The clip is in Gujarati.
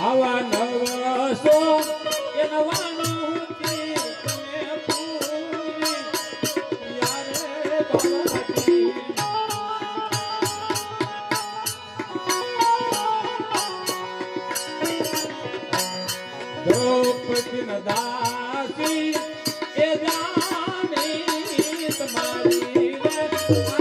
આવા નવસો એ નવાનો દ્રૌપદી દાસી એ જાણી તમારી